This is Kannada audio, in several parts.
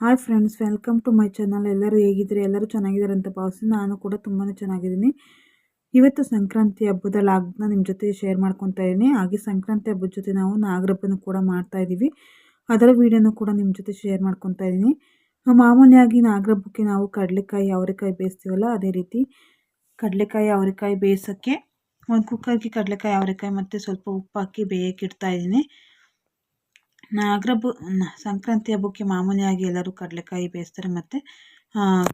Hi friends welcome to my channel ಎಲ್ಲರೂ ಹೇಗಿದ್ದೀರಿ? ಎಲ್ಲರೂ ಚೆನ್ನಾಗಿದ್ದಾರೆ ಅಂತ ಭಾವಿಸಿ ನಾನು ಕೂಡ ತುಂಬಾ ಚೆನ್ನಾಗಿದ್ದೀನಿ. ಇವತ್ತು ಸಂಕ್ರಾಂತಿ ಹಬ್ಬದ ಲಾಗ್ನ ನಿಮ್ಮ ಜೊತೆ ಶೇರ್ ಮಾಡ್ಕೊತಾ ಇದ್ದೀನಿ. ಹಾಗೆ ಸಂಕ್ರಾಂತಿ ಹಬ್ಬದ ಜೊತೆ ನಾವು ನಾಗರಬ್ಬನ ಕೂಡ ಮಾಡ್ತಾ ಇದ್ದೀವಿ. ಅದರ ವೀಡಿಯೋನು ಕೂಡ ನಿಮ್ಮ ಜೊತೆ ಶೇರ್ ಮಾಡ್ಕೊತಾ ಇದ್ದೀನಿ. ಮಾಮೂಲಿಯಾಗಿ ನಾಗರಬ್ಬಕ್ಕೆ ನಾವು ಕಡಲೆಕಾಯಿ, ಅವರೆಕಾಯಿ ಬೇಯಿಸ್ತೀವಲ್ಲ, ಅದೇ ರೀತಿ ಕಡಲೆಕಾಯಿ, ಅವರೆಕಾಯಿ ಬೇಯಿಸೋಕ್ಕೆ ಒಂದು ಕುಕ್ಕರ್ಗೆ ಕಡಲೆಕಾಯಿ, ಅವರೆಕಾಯಿ ಮತ್ತು ಸ್ವಲ್ಪ ಉಪ್ಪು ಹಾಕಿ ಬೇಯಕ್ಕೆ ಇಡ್ತಾ ಇದ್ದೀನಿ. ನಾಗರಬ್ಬ ಸಂಕ್ರಾಂತಿ ಹಬ್ಬಕ್ಕೆ ಮಾಮೂಲಿಯಾಗಿ ಎಲ್ಲರೂ ಕಡಲೆಕಾಯಿ ಬೇಯಿಸ್ತಾರೆ ಮತ್ತು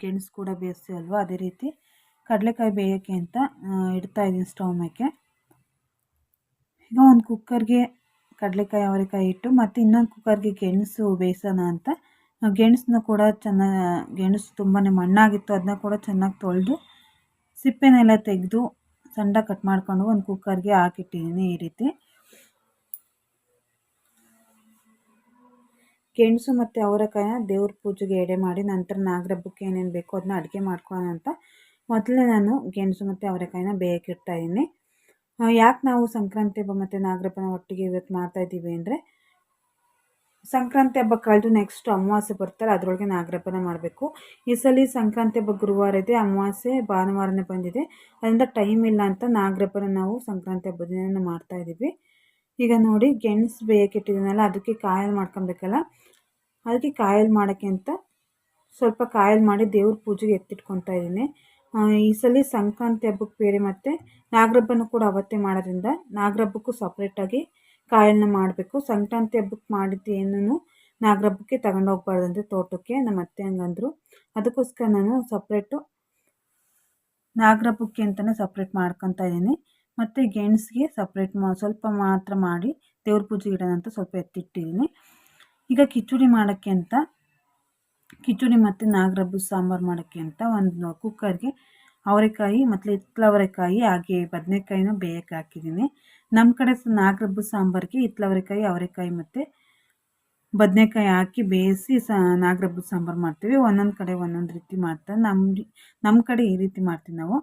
ಗೆಣಸು ಕೂಡ ಬೇಯಿಸ್ತೀವಲ್ವ ಅದೇ ರೀತಿ ಕಡಲೆಕಾಯಿ ಬೇಯೋಕ್ಕೆ ಅಂತ ಇಡ್ತಾ ಇದ್ದೀನಿ ಸ್ಟವ್ ಮೇಲೆ ಈಗ ಒಂದು ಕುಕ್ಕರ್ಗೆ ಕಡಲೆಕಾಯಿ, ಅವರೆಕಾಯಿ ಇಟ್ಟು ಮತ್ತು ಇನ್ನೊಂದು ಕುಕ್ಕರ್ಗೆ ಗೆಣಸು ಬೇಯಿಸೋಣ ಅಂತ. ಗೆಣಸನ್ನ ಕೂಡ ಚೆನ್ನಾಗಿ ಗೆಣಸು ತುಂಬಾ ಮಣ್ಣಾಗಿತ್ತು, ಅದನ್ನ ಕೂಡ ಚೆನ್ನಾಗಿ ತೊಳೆದು ಸಿಪ್ಪೆನೆಲ್ಲ ತೆಗೆದು ಸಣ್ಣ ಕಟ್ ಮಾಡಿಕೊಂಡು ಒಂದು ಕುಕ್ಕರ್ಗೆ ಹಾಕಿಟ್ಟಿದ್ದೀನಿ ಈ ರೀತಿ. ಗೆಣಸು ಮತ್ತು ಅವರೆಕಾಯಿನ ದೇವ್ರ ಪೂಜೆಗೆ ಎಡೆ ಮಾಡಿ ನಂತರ ನಾಗರಬ್ಬಕ್ಕೆ ಏನೇನು ಬೇಕೋ ಅದನ್ನ ಅಡುಗೆ ಮಾಡ್ಕೊಳ್ಳೋಣ ಅಂತ ಮೊದಲೇ ನಾನು ಗೆಣಸು ಮತ್ತು ಅವರೆಕಾಯಿನ ಬೇಯಕ್ಕಿಡ್ತಾ ಇದ್ದೀನಿ. ಯಾಕೆ ನಾವು ಸಂಕ್ರಾಂತಿ ಹಬ್ಬ ಮತ್ತು ನಾಗರಬ್ಬನ ಒಟ್ಟಿಗೆ ಇವತ್ತು ಮಾಡ್ತಾ ಇದ್ದೀವಿ ಅಂದರೆ ಸಂಕ್ರಾಂತಿ ಹಬ್ಬ ಕಳೆದು ನೆಕ್ಸ್ಟ್ ಅಮಾವಾಸ್ಯೆ ಬರ್ತಾರೆ ಅದರೊಳಗೆ ನಾಗರಬ್ಬನ ಮಾಡಬೇಕು. ಈ ಸಲ ಸಂಕ್ರಾಂತಿ ಹಬ್ಬ ಗುರುವಾರ ಇದೆ, ಅಮಾವಾಸ್ಯೆ ಭಾನುವಾರನೇ ಬಂದಿದೆ. ಅದರಿಂದ ಟೈಮ್ ಇಲ್ಲ ಅಂತ ನಾಗರಬ್ಬನ ನಾವು ಸಂಕ್ರಾಂತಿ ಹಬ್ಬದ ದಿನ ಮಾಡ್ತಾಯಿದ್ದೀವಿ ಈಗ ನೋಡಿ ಗೆಣಸು ಬೇಯಕ್ಕಿಟ್ಟಿದ್ದೀನಲ್ಲ ಅದಕ್ಕೆ ಕಾಯಲ್ಲಿ ಮಾಡ್ಕೊಬೇಕಲ್ಲ. ಅದಕ್ಕೆ ಕಾಯಲ್ ಮಾಡೋಕ್ಕೆ ಅಂತ ಸ್ವಲ್ಪ ಕಾಯಲ್ ಮಾಡಿ ದೇವ್ರ ಪೂಜೆಗೆ ಎತ್ತಿಟ್ಕೊತಾ ಇದ್ದೀನಿ. ಈ ಸಲ ಸಂಕ್ರಾಂತಿ ಹಬ್ಬಕ್ಕೆ ಬೇರೆ ಮತ್ತು ನಾಗರಬ್ಬನೂ ಕೂಡ ಅವತ್ತೇ ಮಾಡೋದ್ರಿಂದ ನಾಗರಬ್ಬಕ್ಕೂ ಸಪ್ರೇಟಾಗಿ ಕಾಯನ್ನ ಮಾಡಬೇಕು. ಸಂಕ್ರಾಂತಿ ಹಬ್ಬಕ್ಕೆ ಮಾಡಿದ್ದು ಏನೂ ನಾಗರಬ್ಬಕ್ಕೆ ತಗೊಂಡೋಗ್ಬಾರ್ದಂತೆ ತೋಟಕ್ಕೆ, ನಮ್ಮ ಅತ್ತೆ ಹಂಗಂದರು. ಅದಕ್ಕೋಸ್ಕರ ನಾನು ಸಪ್ರೇಟು ನಾಗರಬ್ಬಕ್ಕೆ ಅಂತಲೇ ಸಪ್ರೇಟ್ ಮಾಡ್ಕೊತಾ ಇದ್ದೀನಿ. ಮತ್ತು ಗೆಣಸಿಗೆ ಸಪ್ರೇಟ್ ಮಾ, ಸ್ವಲ್ಪ ಮಾತ್ರ ಮಾಡಿ ದೇವ್ರ ಪೂಜೆಗೆ ಇಡೋಣ ಅಂತ ಸ್ವಲ್ಪ ಎತ್ತಿಟ್ಟಿದ್ದೀನಿ. ಈಗ ಕಿಚಡಿ ಮಾಡೋಕ್ಕೆ ಅಂತ, ಕಿಚಡಿ ಮತ್ತು ನಾಗರಬ್ಬು ಸಾಂಬಾರು ಮಾಡೋಕ್ಕೆ ಅಂತ ಒಂದು ಕುಕ್ಕರ್ಗೆ ಅವರೆಕಾಯಿ ಮತ್ತು ಹಿತ್ಲವರೆಕಾಯಿ, ಹಾಗೆ ಬದನೆಕಾಯಿನ ಬೇಯಕ್ಕೆ ಹಾಕಿದ್ದೀನಿ. ನಮ್ಮ ಕಡೆ ನಾಗರಬ್ಬು ಸಾಂಬಾರಿಗೆ ಹಿತ್ಲವರೆಕಾಯಿ, ಅವರೆಕಾಯಿ ಮತ್ತು ಬದನೆಕಾಯಿ ಹಾಕಿ ಬೇಯಿಸಿ ಸ ನಾಗರಬ್ಬು ಸಾಂಬಾರು ಮಾಡ್ತೀವಿ. ಒಂದೊಂದು ಕಡೆ ಒಂದೊಂದು ರೀತಿ ಮಾಡ್ತಾರೆ ನಮ್ಮ ನಮ್ಮ ಕಡೆ ಈ ರೀತಿ ಮಾಡ್ತೀವಿ ನಾವು.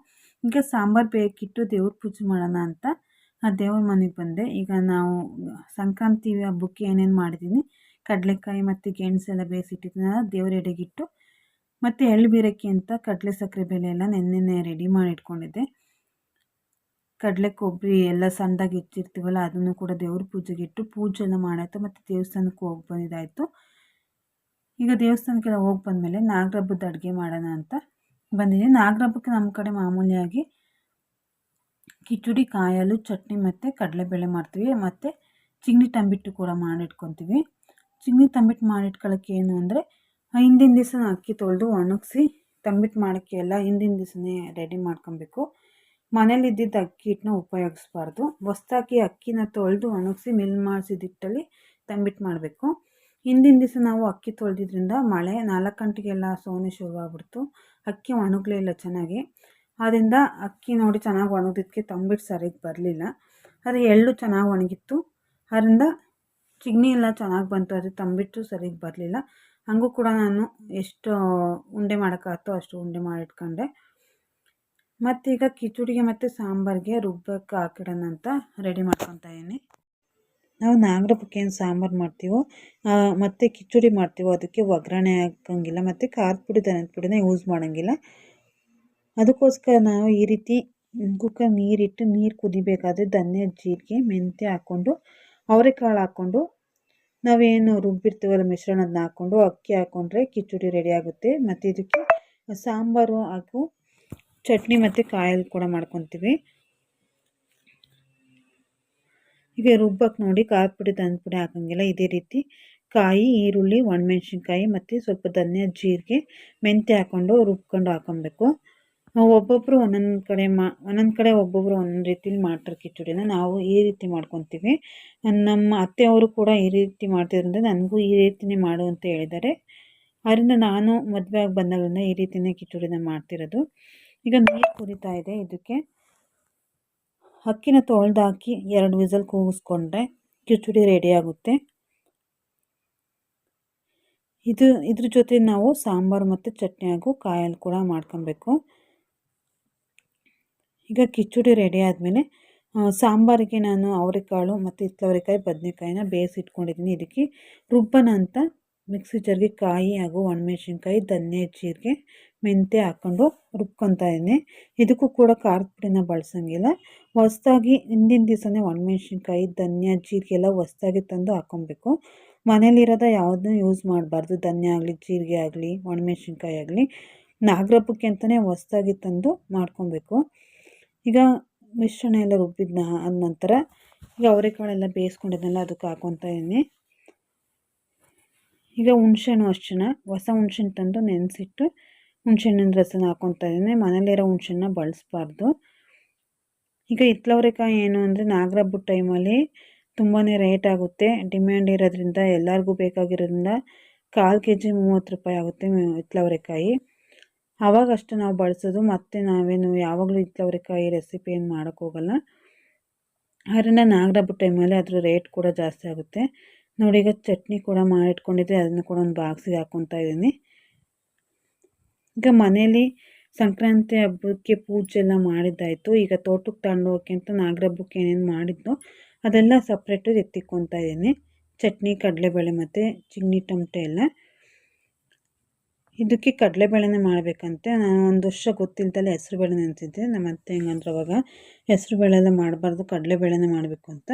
ಈಗ ಸಾಂಬಾರು ಬೇಯಕ್ಕಿಟ್ಟು ದೇವ್ರ ಪೂಜೆ ಮಾಡೋಣ ಅಂತ ಆ ದೇವ್ರ ಮನೆಗೆ ಬಂದೆ. ಈಗ ನಾವು ಸಂಕ್ರಾಂತಿ ಹಬ್ಬಕ್ಕೆ ಏನೇನು ಮಾಡಿದ್ದೀನಿ ಕಡಲೆಕಾಯಿ ಮತ್ತು ಗೆಣಸೆಲ್ಲ ಬೇಯಿಸಿಟ್ಟಿದ್ದನ್ನ ದೇವ್ರ ಎಡೆಗಿಟ್ಟು ಮತ್ತು ಎಳ್ಳು ಬೀರಕ್ಕೆ ಅಂತ ಕಡಲೆ ಸಕ್ಕರೆ ಬೆಲೆ ಎಲ್ಲ ನೆನ್ನೆನೆ ರೆಡಿ ಮಾಡಿ ಇಟ್ಕೊಂಡಿದ್ದೆ ಕಡಲೆ ಕೊಬ್ಬರಿ ಎಲ್ಲ ಸಣ್ಣದಾಗಿ ಹೆಚ್ಚಿರ್ತೀವಲ್ಲ, ಅದನ್ನು ಕೂಡ ದೇವ್ರ ಪೂಜೆಗೆ ಇಟ್ಟು ಪೂಜೆ ಎಲ್ಲ ಮಾಡಾಯಿತು, ಮತ್ತು ದೇವಸ್ಥಾನಕ್ಕೆ ಹೋಗಿ ಬಂದಿದ್ದಾಯಿತು ಈಗ ದೇವಸ್ಥಾನಕ್ಕೆಲ್ಲ ಹೋಗಿ ಬಂದಮೇಲೆ ನಾಗರಬ್ಬದ ಅಡುಗೆ ಮಾಡೋಣ ಅಂತ ಬಂದಿದ್ದೀನಿ ನಾಗರಬ್ಬಕ್ಕೆ ನಮ್ಮ ಕಡೆ ಮಾಮೂಲಿಯಾಗಿ ಕಿಚಡಿ, ಕಾಯಲು, ಚಟ್ನಿ ಮತ್ತು ಕಡಲೆಬೇಳೆ ಮಾಡ್ತೀವಿ, ಮತ್ತು ಚಿಂಗ್ಡಿ ತಂಬಿಟ್ಟು ಕೂಡ ಮಾಡಿಟ್ಕೊತೀವಿ. ಚಿಂಗ್ಡಿ ತಂಬಿಟ್ಟು ಮಾಡಿಟ್ಕೊಳ್ಳೋಕ್ಕೆ ಏನು ಅಂದರೆ, ಹಿಂದಿನ ದಿವಸ ಅಕ್ಕಿ ತೊಳೆದು ಒಣಗಿಸಿ ತಂಬಿಟ್ಟು ಮಾಡೋಕ್ಕೆ ಎಲ್ಲ ಹಿಂದಿನ ದಿವಸನೇ ರೆಡಿ ಮಾಡ್ಕೊಬೇಕು. ಮನೇಲಿ ಇದ್ದಿದ್ದ ಅಕ್ಕಿ ಹಿಟ್ಟನ್ನ ಉಪಯೋಗಿಸ್ಬಾರ್ದು. ಹೊಸ್ದಾಗಿ ಅಕ್ಕಿನ ತೊಳೆದು ಒಣಗಿಸಿ ಮಿಲ್ ಮಾಡಿಸಿದ ಹಿಟ್ಟಲ್ಲಿ ತಂಬಿಟ್ಟು ಮಾಡಬೇಕು. ಹಿಂದಿನ ದಿವಸ ನಾವು ಅಕ್ಕಿ ತೊಳೆದಿದ್ರಿಂದ ಮಳೆ ನಾಲ್ಕು ಗಂಟೆಗೆಲ್ಲ ಸೋನೆ ಶುರುವಾಗ್ಬಿಡ್ತು ಅಕ್ಕಿ ಒಣಗಲೇ ಇಲ್ಲ ಚೆನ್ನಾಗಿ. ಆದ್ದರಿಂದ ಅಕ್ಕಿ ನೋಡಿ ಚೆನ್ನಾಗಿ ಒಣಗಿದ್ದಕ್ಕೆ ತಂಬಿಟ್ಟು ಸರಿಗೆ ಬರಲಿಲ್ಲ. ಆದರೆ ಎಳ್ಳು ಚೆನ್ನಾಗಿ ಒಣಗಿತ್ತು. ಅದರಿಂದ ಚಿಗ್ನಿ ಎಲ್ಲ ಚೆನ್ನಾಗಿ ಬಂತು, ಅದು ತಂಬಿಟ್ಟು ಸರಿಗೆ ಬರಲಿಲ್ಲ. ಹಾಗೂ ಕೂಡ ನಾನು ಎಷ್ಟು ಉಂಡೆ ಮಾಡೋಕ್ಕಾಗ್ತೋ ಅಷ್ಟು ಉಂಡೆ ಮಾಡಿಟ್ಕೊಂಡೆ. ಮತ್ತೀಗ ಕಿಚುಡಿಗೆ ಮತ್ತು ಸಾಂಬಾರಿಗೆ ರುಬ್ಬಕ್ಕೆ ಹಾಕಿಡೋಣ ಅಂತ ರೆಡಿ ಮಾಡ್ಕೊತಾ ಇದ್ದೀನಿ. ನಾವು ನಾಗರ ಏನು ಸಾಂಬಾರು ಮಾಡ್ತೀವೋ ಮತ್ತು ಕಿಚಡಿ ಮಾಡ್ತೀವೋ ಅದಕ್ಕೆ ಒಗ್ಗರಣೆ ಹಾಕೋಂಗಿಲ್ಲ, ಮತ್ತು ಖಾರದ ಪುಡಿ ದನದ ಪುಡಿನ ಯೂಸ್ ಮಾಡೋಂಗಿಲ್ಲ. ಅದಕ್ಕೋಸ್ಕರ ನಾವು ಈ ರೀತಿ ಕುಕ್ಕರ್ ನೀರಿಟ್ಟು ನೀರು ಕುದಿಬೇಕಾದ್ರೆ ಧನ್ಯ ಜೀರಿಗೆ ಮೆಂತ್ಯ ಹಾಕ್ಕೊಂಡು ಅವರೆಕಾಳು ಹಾಕ್ಕೊಂಡು ನಾವೇನು ರುಬ್ಬಿರ್ತೀವಲ್ಲ ಮಿಶ್ರಣದನ್ನ ಹಾಕ್ಕೊಂಡು, ಅಕ್ಕಿ ಹಾಕ್ಕೊಂಡ್ರೆ ಕಿಚಡಿ ರೆಡಿ ಆಗುತ್ತೆ. ಮತ್ತು ಇದಕ್ಕೆ ಸಾಂಬಾರು ಹಾಗೂ ಚಟ್ನಿ ಮತ್ತು ಕಾಯಲ್ಲಿ ಕೂಡ ಮಾಡ್ಕೊತೀವಿ. ಈಗ ರುಬ್ಬಕ್ಕೆ ನೋಡಿ ಖಾರದ ಪುಡಿ ತಂದು ಪುಡಿ ಹಾಕೋಂಗಿಲ್ಲ. ಇದೇ ರೀತಿ ಕಾಯಿ, ಈರುಳ್ಳಿ, ಒಣಮೆಣ್ಸಿನ್ಕಾಯಿ ಮತ್ತು ಸ್ವಲ್ಪ ಧನ್ಯ, ಜೀರಿಗೆ, ಮೆಂತ್ಯ ಹಾಕ್ಕೊಂಡು ರುಬ್ಕೊಂಡು ಹಾಕೊಬೇಕು. ಒಬ್ಬೊಬ್ಬರು ಒಂದೊಂದು ಕಡೆ ಮಾ, ಒಂದೊಂದು ಕಡೆ ಒಬ್ಬೊಬ್ಬರು ಒಂದೊಂದು ರೀತಿಲಿ ಮಾಡ್ತಾರೆ ಕಿಚಡಿನ ನಾವು ಈ ರೀತಿ ಮಾಡ್ಕೊತೀವಿ. ನಮ್ಮ ಅತ್ತೆಯವರು ಕೂಡ ಈ ರೀತಿ ಮಾಡ್ತಿದ್ರಿಂದ ನನಗೂ ಈ ರೀತಿಯೇ ಮಾಡು ಅಂತ ಹೇಳಿದ್ದಾರೆ. ಅದರಿಂದ ನಾನು ಮದುವೆ ಆಗಿ ಬಂದಾಗಲಿಂದ ಈ ರೀತಿಯೇ ಕಿಚಡಿನ ಮಾಡ್ತಿರೋದು. ಈಗ ನೀರು ಕುದೀತಾ ಇದೆ ಇದಕ್ಕೆ. ಅಕ್ಕಿನ ತೊಳೆದಾಕಿ ಎರಡು ವಿಸಲ್ ಕೂಗಿಸ್ಕೊಂಡ್ರೆ ಕಿಚಡಿ ರೆಡಿ ಆಗುತ್ತೆ. ಇದು, ಇದ್ರ ಜೊತೆ ನಾವು ಸಾಂಬಾರು ಮತ್ತು ಚಟ್ನಿ ಹಾಗೂ ಕಾಯಲ್ಲಿ ಕೂಡ ಮಾಡ್ಕೊಬೇಕು. ಈಗ ಕಿಚಡಿ ರೆಡಿ ಆದಮೇಲೆ ಸಾಂಬಾರಿಗೆ ನಾನು ಅವರೆಕಾಳು ಮತ್ತು ಹಿತ್ತಲವರೆಕಾಯಿ ಬದನೆಕಾಯಿನ ಬೇಯಿಸಿಟ್ಕೊಂಡಿದ್ದೀನಿ. ಇದಕ್ಕೆ ರುಬ್ಬನ ಅಂತ ಮಿಕ್ಸಿ ಜರ್ಗೆ ಕಾಯಿ ಹಾಗೂ ಒಣಮೆಣ್ಸಿನ್ಕಾಯಿ, ಧನ್ಯ ಜೀರಿಗೆ, ಮೆಂತ್ಯ ಹಾಕ್ಕೊಂಡು ರುಬ್ಕೊತಾ ಇದ್ದೀನಿ. ಇದಕ್ಕೂ ಕೂಡ ಖಾರದ ಪುಡಿನ ಬಳಸೋಂಗಿಲ್ಲ. ಹೊಸ್ದಾಗಿ ಹಿಂದಿನ ದಿವಸನೇ ಒಣಮೆಣ್ಸಿನ್ಕಾಯಿ, ಧನ್ಯ ಜೀರಿಗೆ ಎಲ್ಲ ಹೊಸ್ದಾಗಿ ತಂದು ಹಾಕ್ಕೊಬೇಕು. ಮನೇಲಿರೋದ ಯಾವುದನ್ನೂ ಯೂಸ್ ಮಾಡಬಾರ್ದು. ಧನ್ಯ ಆಗಲಿ, ಜೀರಿಗೆ ಆಗಲಿ, ಒಣಮೆಣ್ಸಿನ್ಕಾಯಿ ಆಗಲಿ, ನಾಗರಬ್ಬಕ್ಕೆ ಅಂತಲೇ ಹೊಸ್ದಾಗಿ ತಂದು ಮಾಡ್ಕೊಬೇಕು. ಈಗ ಮಿಶ್ರಣ ಎಲ್ಲ ರುಬ್ಬಿದ್ನ ಆದ ನಂತರ ಈಗ ಅವರೆಕಾಳೆಲ್ಲ ಬೇಯಿಸ್ಕೊಂಡಿದ್ನಲ್ಲ ಅದಕ್ಕೆ ಹಾಕೊತ ಇದ್ದೀನಿ. ಈಗ ಹುಣ್ಸೆಹಣ್ಣು ಅಷ್ಟೇ ಹೊಸ ಹುಣ್ಸೆಹಣ್ಣು ತಂದು ನೆನೆಸಿಟ್ಟು ಹುಣ್ಸೆಹಣ್ಣಿನ ರಸನ ಹಾಕೊತ ಇದ್ದೀನಿ. ಮನೇಲಿರೋ ಹುಣ್ಸೆಹಣ್ಣ ಬಳಸಬಾರ್ದು. ಈಗ ಹಿತ್ಲವರೆಕಾಯಿ ಏನು ಅಂದರೆ ನಾಗರಬ್ಬದ ಟೈಮಲ್ಲಿ ತುಂಬಾ ರೇಟ್ ಆಗುತ್ತೆ. ಡಿಮ್ಯಾಂಡ್ ಇರೋದ್ರಿಂದ ಎಲ್ಲರಿಗೂ ಬೇಕಾಗಿರೋದ್ರಿಂದ ಕಾಲು ಕೆ ಜಿ ಮೂವತ್ತು ರೂಪಾಯಿ ಆಗುತ್ತೆ ಹಿತ್ಲವರೆಕಾಯಿ. ಅವಾಗಷ್ಟು ನಾವು ಬಳಸೋದು ಮತ್ತು ನಾವೇನು ಯಾವಾಗಲೂ ಇತ್ತವ್ರಿಕಾಯಿ ರೆಸಿಪಿ ಏನು ಮಾಡೋಕ್ಕೋಗಲ್ಲ ನಾಗರ ನಾಗರಬ್ಬ ಟೈಮಲ್ಲಿ ಅದ್ರ ರೇಟ್ ಕೂಡ ಜಾಸ್ತಿ ಆಗುತ್ತೆ. ನೋಡಿ ಈಗ ಚಟ್ನಿ ಕೂಡ ಮಾಡಿಟ್ಕೊಂಡಿದ್ದೆ, ಅದನ್ನು ಕೂಡ ಒಂದು ಬಾಕ್ಸಿಗೆ ಹಾಕ್ಕೊತಾ ಇದ್ದೀನಿ. ಈಗ ಮನೇಲಿ ಸಂಕ್ರಾಂತಿ ಹಬ್ಬಕ್ಕೆ ಪೂಜೆ ಎಲ್ಲ ಮಾಡಿದ್ದಾಯಿತು. ಈಗ ತೋಟಕ್ಕೆ ತಗೊಂಡು ಅಂತ ನಾಗರಬ್ಬಕ್ಕೆ ಏನೇನು ಮಾಡಿದ್ದು ಅದೆಲ್ಲ ಸಪ್ರೇಟು ಎತ್ತಿಕ್ಕೊತಾ ಇದ್ದೀನಿ. ಚಟ್ನಿ, ಕಡಲೆಬೇಳೆ ಮತ್ತು ಚಿಗ್ನಿ, ಟಮಟೆ ಎಲ್ಲ. ಇದಕ್ಕೆ ಕಡಲೆಬೇಳೆನೇ ಮಾಡಬೇಕಂತೆ. ನಾನು ಒಂದು ವರ್ಷ ಗೊತ್ತಿಲ್ದಲೆ ಹೆಸ್ರುಬೇಳೆ ನೆನೆಸಿದ್ದೆ. ನಮ್ಮ ಅತ್ತೆ ಹೆಂಗಂದ್ರೆ ಅವಾಗ ಹೆಸ್ರುಬೇಳೆ ಎಲ್ಲ ಮಾಡಬಾರ್ದು, ಕಡಲೆಬೇಳೆನೇ ಮಾಡಬೇಕು ಅಂತ.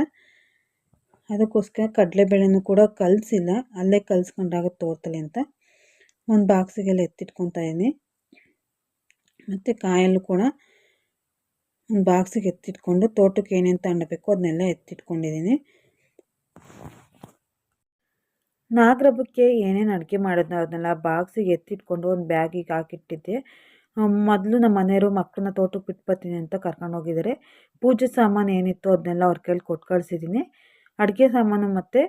ಅದಕ್ಕೋಸ್ಕರ ಕಡಲೆಬೇಳೆನೂ ಕೂಡ ಕಲಸಿಲ್ಲ. ಅಲ್ಲೇ ಕಲಿಸ್ಕೊಂಡಾಗ ತೋರ್ತಲೆ ಅಂತ. ಒಂದು ಬಾಕ್ಸಿಗೆಲ್ಲ ಎತ್ತಿಟ್ಕೊತಾ ಇದ್ದೀನಿ. ಮತ್ತು ಕಾಯಲ್ಲೂ ಕೂಡ ಒಂದು ಬಾಕ್ಸಿಗೆ ಎತ್ತಿಟ್ಕೊಂಡು ತೋಟಕ್ಕೆ ಏನೇನು ತಗೊಂಡಬೇಕು ಅದನ್ನೆಲ್ಲ ಎತ್ತಿಟ್ಕೊಂಡಿದ್ದೀನಿ. ನಾಗರಬ್ಬಕ್ಕೆ ಏನೇನು ಅಡುಗೆ ಮಾಡಿದ್ನೋ ಅದನ್ನೆಲ್ಲ ಬಾಕ್ಸಿಗೆ ಎತ್ತಿಟ್ಕೊಂಡು ಒಂದು ಬ್ಯಾಗಿಗೆ ಹಾಕಿಟ್ಟಿದ್ದೆ. ಮೊದಲು ನಮ್ಮ ಮನೆಯವರು ಮಕ್ಕಳನ್ನ ತೋಟಕ್ಕೆ ಬಿಟ್ಬರ್ತೀನಿ ಅಂತ ಕರ್ಕೊಂಡು ಹೋಗಿದ್ದಾರೆ ಪೂಜೆ ಸಾಮಾನು ಏನಿತ್ತು ಅದನ್ನೆಲ್ಲ ಅವ್ರ ಕೈಲಿ ಕೊಟ್ಟು ಕಳಿಸಿದ್ದೀನಿ ಅಡುಗೆ ಸಾಮಾನು ಮತ್ತು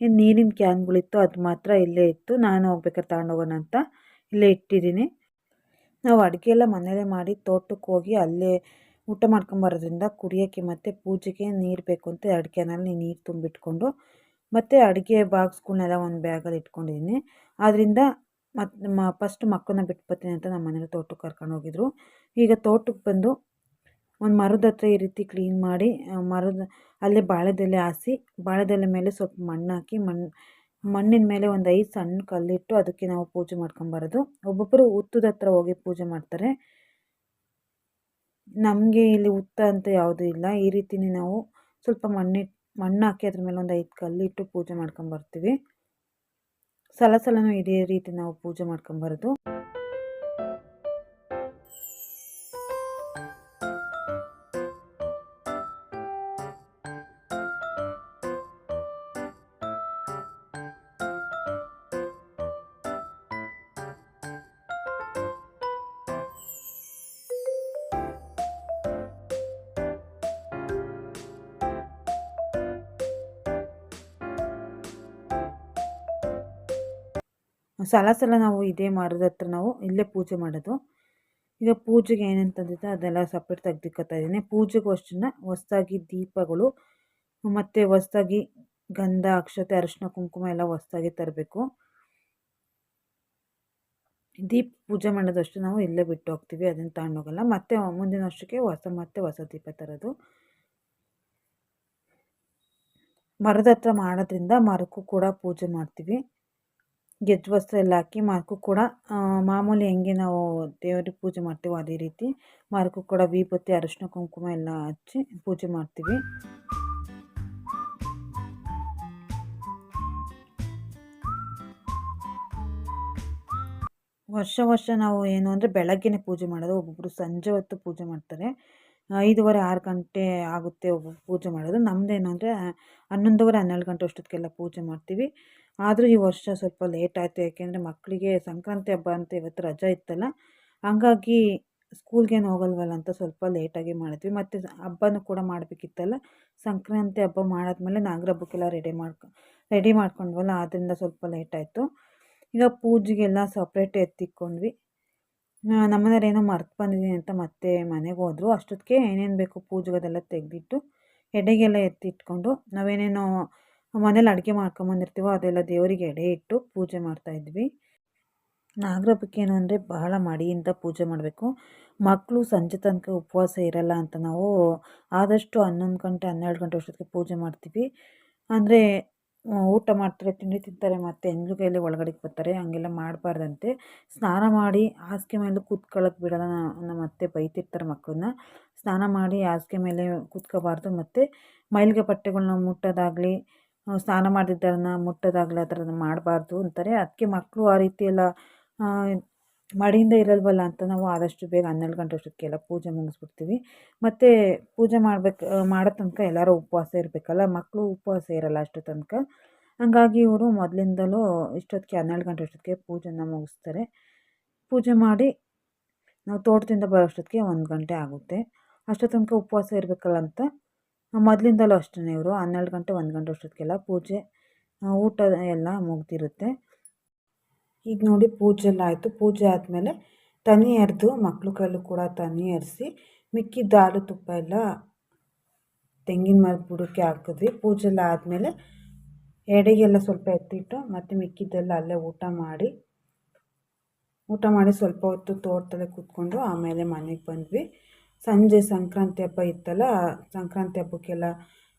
ಏನು ನೀರಿನ ಕ್ಯಾನ್ಗಳಿತ್ತು, ಅದು ಮಾತ್ರ ಇಲ್ಲೇ ಇತ್ತು. ನಾನು ಹೋಗ್ಬೇಕಾದ್ರೆ ತಗೊಂಡೋಗೋಣ ಅಂತ ಇಲ್ಲೇ ಇಟ್ಟಿದ್ದೀನಿ ನಾವು ಅಡುಗೆ ಎಲ್ಲ ಮನೇಲೇ ಮಾಡಿ ತೋಟಕ್ಕೆ ಹೋಗಿ ಅಲ್ಲೇ ಊಟ ಮಾಡ್ಕೊಂಬರೋದ್ರಿಂದ ಕುಡಿಯೋಕ್ಕೆ ಮತ್ತು ಪೂಜೆಗೆ ನೀರು ಬೇಕು ಅಂತ ಅಡುಗೆನಲ್ಲಿ ನೀರು ತುಂಬಿಟ್ಕೊಂಡು ಮತ್ತು ಅಡುಗೆ ಬಾಕ್ಸ್ಗಳನ್ನೆಲ್ಲ ಒಂದು ಬ್ಯಾಗಲ್ಲಿ ಇಟ್ಕೊಂಡಿದ್ದೀನಿ ಆದ್ದರಿಂದ ಮತ್ತು ಮ ಫಸ್ಟ್ ಮಕ್ಕಳನ್ನ ಬಿಟ್ಬರ್ತೀನಿ ಅಂತ ನಮ್ಮ ಮನೇಲಿ ತೋಟಕ್ಕೆ ಕರ್ಕೊಂಡು ಹೋಗಿದ್ರು. ಈಗ ತೋಟಕ್ಕೆ ಬಂದು ಒಂದು ಮರದ ಹತ್ರ ಈ ರೀತಿ ಕ್ಲೀನ್ ಮಾಡಿ ಮರದ ಅಲ್ಲೇ ಬಾಳೆದೆಲೆ ಹಾಸಿ, ಬಾಳೆದೆಲೆ ಮೇಲೆ ಸ್ವಲ್ಪ ಮಣ್ಣು ಹಾಕಿ ಮಣ್ಣು ಮಣ್ಣಿನ ಮೇಲೆ ಒಂದು ಐದು ಸಣ್ಣ ಕಲ್ಲಿಟ್ಟು ಅದಕ್ಕೆ ನಾವು ಪೂಜೆ ಮಾಡ್ಕೊಂಬರೋದು ಒಬ್ಬೊಬ್ಬರು ಹುತ್ತದ ಹತ್ರ ಹೋಗಿ ಪೂಜೆ ಮಾಡ್ತಾರೆ. ನಮಗೆ ಇಲ್ಲಿ ಹುತ್ತ ಅಂತ ಯಾವುದೂ ಇಲ್ಲ. ಈ ರೀತಿಯೇ ನಾವು ಸ್ವಲ್ಪ ಮಣ್ಣಿಟ್ಟು ಮಣ್ಣು ಹಾಕಿ ಅದ್ರ ಮೇಲೆ ಒಂದು ಐದು ಕಲ್ಲಿಟ್ಟು ಪೂಜೆ ಮಾಡ್ಕೊಂಬರ್ತೀವಿ ಸಲ ಸಲನೂ ಇದೇ ರೀತಿ ನಾವು ಪೂಜೆ ಮಾಡ್ಕೊಂಬರೋದು ಸಲ ಸಲ ನಾವು ಇದೇ ಮರದ ಹತ್ರ ನಾವು ಇಲ್ಲೇ ಪೂಜೆ ಮಾಡೋದು. ಈಗ ಪೂಜೆಗೆ ಏನೇನು ತಂದಿದ್ದೆ ಅದೆಲ್ಲ ಸಪ್ರೇಟ್ ತೆಗೆದಿಕ್ಕೋತಾ ಇದ್ದೀನಿ. ಪೂಜೆಗೂ ಅಷ್ಟನ್ನು ಹೊಸ್ದಾಗಿ ದೀಪಗಳು, ಮತ್ತು ಹೊಸ್ದಾಗಿ ಗಂಧ, ಅಕ್ಷತೆ ಅರಿಶಿನ ಕುಂಕುಮ ಎಲ್ಲ ಹೊಸ್ದಾಗಿ ತರಬೇಕು. ದೀಪ ಪೂಜೆ ಮಾಡೋದಷ್ಟು ನಾವು ಇಲ್ಲೇ ಬಿಟ್ಟು ಹೋಗ್ತೀವಿ, ಅದನ್ನು ತಗೊಂಡೋಗಲ್ಲ ಮತ್ತೆ ಮುಂದಿನ ವರ್ಷಕ್ಕೆ ಹೊಸ, ಮತ್ತೆ ಹೊಸ ದೀಪ ತರೋದು. ಮರದ ಹತ್ರ ಮಾಡೋದ್ರಿಂದ ಮರಕ್ಕೂ ಕೂಡ ಪೂಜೆ ಮಾಡ್ತೀವಿ. ಗೆಜ್ಜೆ ವಸ್ತ್ರ ಎಲ್ಲ ಹಾಕಿ ಮಾರ್ಕು ಕೂಡ ಮಾಮೂಲಿ ಹೆಂಗೆ ನಾವು ದೇವ್ರಿಗೆ ಪೂಜೆ ಮಾಡ್ತೀವೋ ಅದೇ ರೀತಿ ಮಾರ್ಕು ಕೂಡ ವಿಭೂತಿ ಅರಿಶಿನ ಕುಂಕುಮ ಎಲ್ಲ ಹಚ್ಚಿ ಪೂಜೆ ಮಾಡ್ತೀವಿ. ವರ್ಷ ವರ್ಷ ನಾವು ಏನು ಅಂದರೆ ಬೆಳಗ್ಗೆನೇ ಪೂಜೆ ಮಾಡೋದು ಒಬ್ಬೊಬ್ಬರು ಸಂಜೆ ಹೊತ್ತು ಪೂಜೆ ಮಾಡ್ತಾರೆ. ಐದೂವರೆ, ಆರು ಗಂಟೆ ಆಗುತ್ತೆ ಒಬ್ಬೊಬ್ರು ಪೂಜೆ ಮಾಡೋದು. ನಮ್ಮದೇನು ಅಂದರೆ ಹನ್ನೊಂದುವರೆ, ಹನ್ನೆರಡು ಗಂಟೆ ಅಷ್ಟೊತ್ತಿಗೆಲ್ಲ ಪೂಜೆ ಮಾಡ್ತೀವಿ. ಆದರೂ ಈ ವರ್ಷ ಸ್ವಲ್ಪ ಲೇಟ್ ಆಯಿತು. ಯಾಕೆಂದರೆ ಮಕ್ಕಳಿಗೆ ಸಂಕ್ರಾಂತಿ ಹಬ್ಬ ಅಂತ ಇವತ್ತು ರಜೆ ಇತ್ತಲ್ಲ, ಹಂಗಾಗಿ ಸ್ಕೂಲ್ಗೇನು ಹೋಗಲ್ವಲ್ಲ ಅಂತ ಸ್ವಲ್ಪ ಲೇಟಾಗಿ ಮಾಡಿದ್ವಿ. ಮತ್ತು ಹಬ್ಬನೂ ಕೂಡ ಮಾಡಬೇಕಿತ್ತಲ್ಲ, ಸಂಕ್ರಾಂತಿ ಹಬ್ಬ ಮಾಡಾದ್ಮೇಲೆ ನಾಗರ ಹಬ್ಬಕ್ಕೆಲ್ಲ ರೆಡಿ ಮಾಡ್ಕೊ ರೆಡಿ ಮಾಡ್ಕೊಂಡ್ವಲ್ಲ ಆದ್ದರಿಂದ ಸ್ವಲ್ಪ ಲೇಟಾಯಿತು ಈಗ ಪೂಜೆಗೆಲ್ಲ ಸಪ್ರೇಟ್ ಎತ್ತಿಕ್ಕೊಂಡ್ವಿ ನಮ್ಮನೆಯವ್ರು ಏನೋ ಮರ್ತು ಬಂದಿದ್ದೀನಿ ಅಂತ ಮತ್ತೆ ಮನೆಗೆ ಹೋದರು. ಅಷ್ಟೊತ್ತಿಗೆ ಏನೇನು ಬೇಕು ಪೂಜೆಗದೆಲ್ಲ ತೆಗೆದಿಟ್ಟು, ಎಡೆಗೆಲ್ಲ ಎತ್ತಿಟ್ಕೊಂಡು ನಾವೇನೇನೋ ಮನೇಲಿ ಅಡುಗೆ ಮಾಡ್ಕೊಂಬಂದಿರ್ತೀವೋ ಅದೆಲ್ಲ ದೇವರಿಗೆ ಎಡೆ ಇಟ್ಟು ಪೂಜೆ ಮಾಡ್ತಾಯಿದ್ವಿ ನಾಗರ ಹಬ್ಬಕ್ಕೆ ಏನು ಅಂದರೆ ಬಹಳ ಮಡಿಯಿಂದ ಪೂಜೆ ಮಾಡಬೇಕು. ಮಕ್ಕಳು ಸಂಜೆ ತನಕ ಉಪವಾಸ ಇರಲ್ಲ ಅಂತ ನಾವು ಆದಷ್ಟು ಹನ್ನೊಂದು ಗಂಟೆ, ಹನ್ನೆರಡು ಗಂಟೆ ಅಷ್ಟೊತ್ತಿಗೆ ಪೂಜೆ ಮಾಡ್ತೀವಿ. ಅಂದರೆ ಊಟ ಮಾಡ್ತಾರೆ, ತಿಂಡಿ ತಿಂತಾರೆ, ಮತ್ತು ಹೆಂಗ್ಳು ಕೈಯಲ್ಲಿ ಒಳಗಡೆಗೆ ಬರ್ತಾರೆ, ಹಂಗೆಲ್ಲ ಮಾಡಬಾರ್ದಂತೆ. ಸ್ನಾನ ಮಾಡಿ ಹಾಸಿಗೆ ಮೇಲೆ ಕೂತ್ಕೊಳ್ಳೋಕೆ ಬಿಡೋಲ್ಲ ನಮ್ಮ ಅತ್ತೆ ಬೈತಿರ್ತಾರೆ ಮಕ್ಕಳನ್ನ. ಸ್ನಾನ ಮಾಡಿ ಹಾಸಿಗೆ ಮೇಲೆ ಕೂತ್ಕೋಬಾರ್ದು, ಮತ್ತು ಮೈಲಿಗೆ ಬಟ್ಟೆಗಳನ್ನ ಮುಟ್ಟೋದಾಗಲಿ ಸ್ನಾನ ಮಾಡಿದ್ದನ್ನು ಮುಟ್ಟೋದಾಗಲಿ ಆ ಥರದ್ದು ಮಾಡಬಾರ್ದು ಅಂತಾರೆ. ಅದಕ್ಕೆ ಮಕ್ಕಳು ಆ ರೀತಿ ಎಲ್ಲ ಮಡಿಯಿಂದ ಇರಲ್ವಲ್ಲ ಅಂತ ನಾವು ಆದಷ್ಟು ಬೇಗ ಹನ್ನೆರಡು ಗಂಟೆ ಅಷ್ಟೊತ್ತಿಗೆಲ್ಲ ಪೂಜೆ ಮುಗಿಸ್ಬಿಡ್ತೀವಿ. ಮತ್ತು ಪೂಜೆ ಮಾಡ್ಬೇಕು ಮಾಡೋ ತನಕ ಎಲ್ಲರೂ ಉಪವಾಸ ಇರಬೇಕಲ್ಲ ಮಕ್ಕಳು ಉಪವಾಸ ಇರಲ್ಲ ಅಷ್ಟು ತನಕ. ಹಾಗಾಗಿ ಇವರು ಮೊದಲಿಂದಲೂ ಇಷ್ಟೊತ್ತಿಗೆ ಹನ್ನೆರಡು ಗಂಟೆ ಅಷ್ಟೊತ್ತಿಗೆ ಪೂಜೆನ ಮುಗಿಸ್ತಾರೆ. ಪೂಜೆ ಮಾಡಿ ನಾವು ತೋಟದಿಂದ ಬರೋ ಅಷ್ಟೊತ್ತಿಗೆ ಒಂದು ಗಂಟೆ ಆಗುತ್ತೆ. ಅಷ್ಟೊತ್ತನಕ ತನಕ ಉಪವಾಸ ಇರಬೇಕಲ್ಲ ಅಂತ ಮೊದಲಿಂದಲೂ ಅಷ್ಟೇ ಇವರು. ಹನ್ನೆರಡು ಗಂಟೆ, ಒಂದು ಗಂಟೆ ಅಷ್ಟೊತ್ತಿಗೆಲ್ಲ ಪೂಜೆ ಊಟ ಎಲ್ಲ ಮುಗ್ದಿರುತ್ತೆ. ಈಗ ನೋಡಿ ಪೂಜೆ ಎಲ್ಲ ಆಯಿತು. ಪೂಜೆ ಆದಮೇಲೆ ತನಿ ಎರೆದು ಮಕ್ಕಳು ಕೈಲೂ ಕೂಡ ತನಿ ಎರೆಸಿ ಮಿಕ್ಕಿದ್ದ ಹಾಲು ತುಪ್ಪ ಎಲ್ಲ ತೆಂಗಿನ ಮರದ ಬುಡಕ್ಕೆ ಹಾಕಿದ್ವಿ. ಪೂಜೆ ಎಲ್ಲ ಆದಮೇಲೆ ಎಡೆಗೆಲ್ಲ ಸ್ವಲ್ಪ ಎತ್ತಿಟ್ಟು ಮತ್ತು ಮಿಕ್ಕಿದ್ದೆಲ್ಲ ಅಲ್ಲೇ ಊಟ ಮಾಡಿ ಊಟ ಮಾಡಿ ಸ್ವಲ್ಪ ಹೊತ್ತು ತೋಟದಲ್ಲೇ ಕೂತ್ಕೊಂಡು ಆಮೇಲೆ ಮನೆಗೆ ಬಂದ್ವಿ. ಸಂಜೆ ಸಂಕ್ರಾಂತಿ ಹಬ್ಬ ಇತ್ತಲ್ಲ, ಸಂಕ್ರಾಂತಿ ಹಬ್ಬಕ್ಕೆಲ್ಲ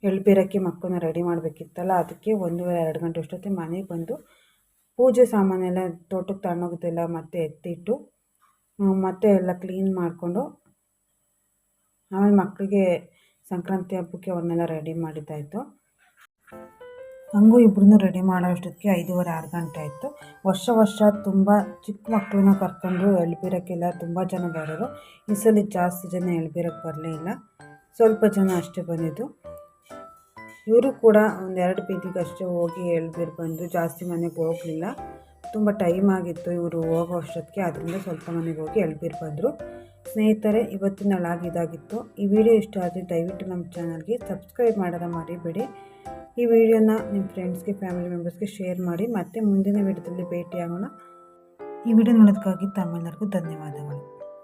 ಎಳ್ಬೀರಕ್ಕೆ ಮಕ್ಕಳನ್ನ ರೆಡಿ ಮಾಡಬೇಕಿತ್ತಲ್ಲ, ಅದಕ್ಕೆ ಒಂದೂವರೆ, ಎರಡು ಗಂಟೆ ಅಷ್ಟೊತ್ತಿಗೆ ಮನೆಗೆ ಬಂದು ಪೂಜೆ ಸಾಮಾನೆಲ್ಲ ತೋಟಕ್ಕೆ ತಣ್ಣೋಗೋದೆಲ್ಲ ಮತ್ತೆ ಎತ್ತಿಟ್ಟು ಮತ್ತೆ ಎಲ್ಲ ಕ್ಲೀನ್ ಮಾಡಿಕೊಂಡು ಆಮೇಲೆ ಮಕ್ಕಳಿಗೆ ಸಂಕ್ರಾಂತಿ ಹಬ್ಬಕ್ಕೆ ಅವ್ರನ್ನೆಲ್ಲ ರೆಡಿ ಮಾಡಿದ್ದಾಯಿತು. ಹಂಗೂ ಇಬ್ಬರನ್ನೂ ರೆಡಿ ಮಾಡೋ ಅಷ್ಟೊತ್ತಿಗೆ ಐದೂವರೆ, ಆರು ಗಂಟೆ ಆಯಿತು. ವರ್ಷ ವರ್ಷ ತುಂಬ ಚಿಕ್ಕ ಮಕ್ಕಳನ್ನ ಕರ್ಕೊಂಡು ಎಳ್ಬೀರಕ್ಕೆಲ್ಲ ತುಂಬ ಜನ ಬರೋರು ಈ ಸಲ ಜಾಸ್ತಿ ಜನ ಎಳ್ಬೀರಕ್ಕೆ ಬರಲೇ ಇಲ್ಲ. ಸ್ವಲ್ಪ ಜನ ಅಷ್ಟೇ ಬಂದಿದ್ದು. ಇವರು ಕೂಡ ಒಂದೆರಡು ಬೀದಿಗೆ ಅಷ್ಟೇ ಹೋಗಿ ಎಳ್ಬೀರು ಬಂದು ಜಾಸ್ತಿ ಮನೆಗೆ ಹೋಗಲಿಲ್ಲ. ತುಂಬ ಟೈಮ್ ಆಗಿತ್ತು ಇವರು ಹೋಗೋ ಅಷ್ಟೊತ್ತಿಗೆ ಅದರಿಂದ ಸ್ವಲ್ಪ ಮನೆಗೆ ಹೋಗಿ ಎಳ್ಬೀರು ಬಂದರು. ಸ್ನೇಹಿತರೆ, ಇವತ್ತಿನ ಇದಾಗಿತ್ತು. ಈ ವಿಡಿಯೋ ಇಷ್ಟ ಆದರೆ ದಯವಿಟ್ಟು ನಮ್ಮ ಚಾನಲ್ಗೆ ಸಬ್ಸ್ಕ್ರೈಬ್ ಮಾಡೋದ ಮರಿಬೇಡಿ. ಈ ವಿಡಿಯೋನ ನಿಮ್ಮ ಫ್ರೆಂಡ್ಸ್ಗೆ, ಫ್ಯಾಮಿಲಿ ಮೆಂಬರ್ಸ್ಗೆ ಶೇರ್ ಮಾಡಿ. ಮತ್ತೆ ಮುಂದಿನ ವಿಡಿಯೋದಲ್ಲಿ ಭೇಟಿಯಾಗೋಣ. ಈ ವಿಡಿಯೋ ನೋಡೋದಕ್ಕಾಗಿ ತಮ್ಮೆಲ್ಲರಿಗೂ ಧನ್ಯವಾದಗಳು.